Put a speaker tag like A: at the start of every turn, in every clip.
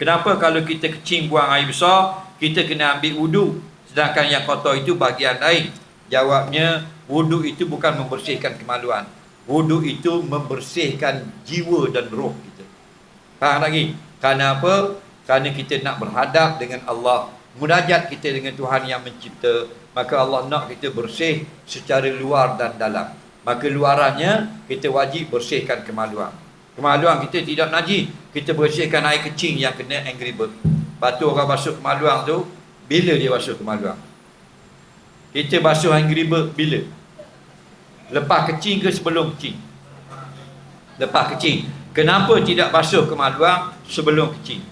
A: Kenapa kalau kita kecing buang air besar, kita kena ambil wudu. Sedangkan yang kotor itu bahagian lain. Jawabnya, wudu itu bukan membersihkan kemaluan. Wudu itu membersihkan jiwa dan roh kita. Faham lagi? Kerana apa? Kerana kita nak berhadap dengan Allah. Munajat kita dengan Tuhan yang mencipta. Maka Allah nak kita bersih secara luar dan dalam. Maka luarannya, kita wajib bersihkan kemaluan. Kemaluan kita tidak najis. Kita bersihkan air kecing yang kena angry bird. Lepas tu orang basuh kemaluan tu, bila dia basuh kemaluan? Kita basuh angry bird bila? Lepas kecing ke sebelum kecing? Lepas kecing. Kenapa tidak basuh kemaluan sebelum kecing?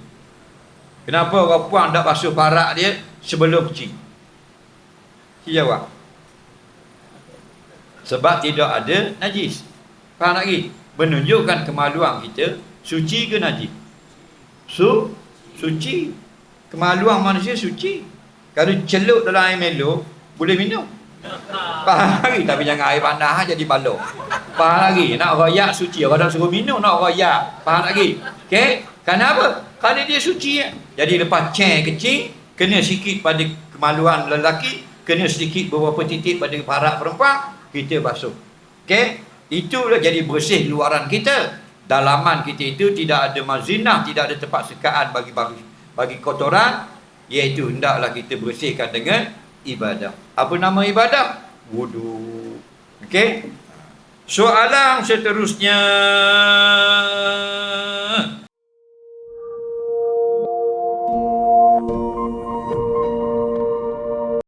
A: Kenapa orang puan tak basuh parak dia sebelum kecing? Si jawab. Sebab tidak ada najis. Faham lagi? Menunjukkan kemaluan kita suci ke najis? Su suci. Kemaluan manusia suci. Kalau celup dalam air melo, boleh minum. Faham lagi? Tapi jangan air panas jadi balok. Faham lagi? Nak royak suci. Orang dah suruh minum nak royak. Faham lagi? Okey? Kenapa? Kerana dia suci. Jadi lepas ceng kecil, kena sikit pada kemaluan lelaki, kena sedikit beberapa titik pada parak perempuan, kita basuh. Okey? Itulah jadi bersih luaran kita. Dalaman kita itu tidak ada mazinah, tidak ada tempat sekaan bagi bagi, bagi kotoran, iaitu hendaklah kita bersihkan dengan ibadah. Apa nama ibadah? Wudu. Okey? Soalan seterusnya